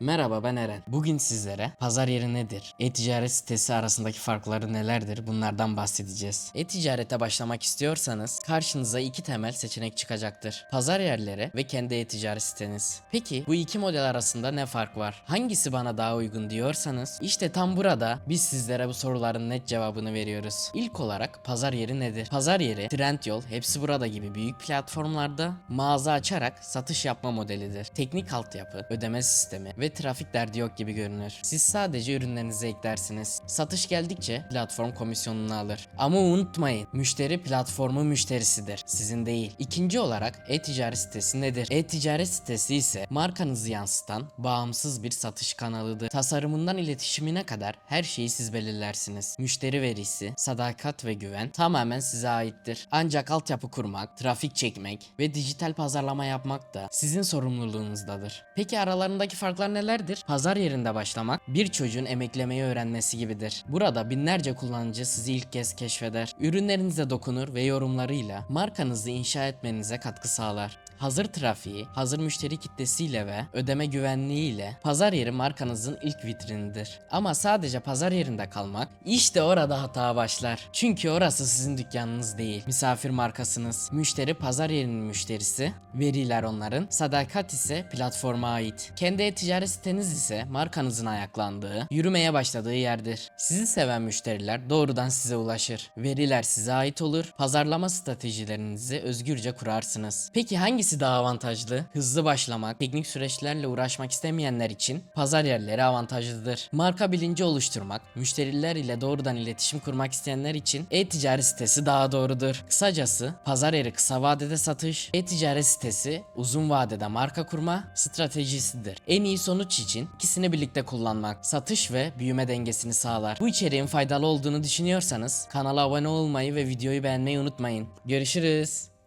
Merhaba ben Eren. Bugün sizlere pazar yeri nedir, e-ticaret sitesi arasındaki farkları nelerdir bunlardan bahsedeceğiz. E-ticarete başlamak istiyorsanız karşınıza iki temel seçenek çıkacaktır. Pazar yerleri ve kendi e-ticaret siteniz. Peki bu iki model arasında ne fark var? Hangisi bana daha uygun diyorsanız işte tam burada biz sizlere bu soruların net cevabını veriyoruz. İlk olarak pazar yeri nedir? Pazar yeri Trendyol, hepsi burada gibi büyük platformlarda mağaza açarak satış yapma modelidir. Teknik altyapı, ödeme sistemi ve trafik derdi yok gibi görünür. Siz sadece ürünlerinizi eklersiniz. Satış geldikçe platform komisyonunu alır. Ama unutmayın, müşteri platformu müşterisidir. Sizin değil. İkinci olarak e-ticaret sitesi nedir? E-ticaret sitesi ise markanızı yansıtan bağımsız bir satış kanalıdır. Tasarımından iletişimine kadar her şeyi siz belirlersiniz. Müşteri verisi, sadakat ve güven tamamen size aittir. Ancak altyapı kurmak, trafik çekmek ve dijital pazarlama yapmak da sizin sorumluluğunuzdadır. Peki aralarındaki farklar nelerdir? Pazar yerinde başlamak bir çocuğun emeklemeyi öğrenmesi gibidir. Burada binlerce kullanıcı sizi ilk kez keşfeder. Ürünlerinize dokunur ve yorumlarıyla markanızı inşa etmenize katkı sağlar. Hazır trafiği, hazır müşteri kitlesiyle ve ödeme güvenliğiyle pazar yeri markanızın ilk vitrinidir. Ama sadece pazar yerinde kalmak işte orada hata başlar. Çünkü orası sizin dükkanınız değil. Misafir markasınız. Müşteri pazar yerinin müşterisi. Veriler onların. Sadakat ise platforma ait. Kendi e-ticaret siteniz ise markanızın ayaklandığı, yürümeye başladığı yerdir. Sizi seven müşteriler doğrudan size ulaşır. Veriler size ait olur. Pazarlama stratejilerinizi özgürce kurarsınız. Peki hangisi daha avantajlı? Hızlı başlamak, teknik süreçlerle uğraşmak istemeyenler için pazar yerleri avantajlıdır. Marka bilinci oluşturmak, müşteriler ile doğrudan iletişim kurmak isteyenler için e-ticaret sitesi daha doğrudur. Kısacası pazar yeri kısa vadede satış, e-ticaret sitesi uzun vadede marka kurma stratejisidir. En iyi sonuç için ikisini birlikte kullanmak satış ve büyüme dengesini sağlar. Bu içeriğin faydalı olduğunu düşünüyorsanız kanala abone olmayı ve videoyu beğenmeyi unutmayın. Görüşürüz.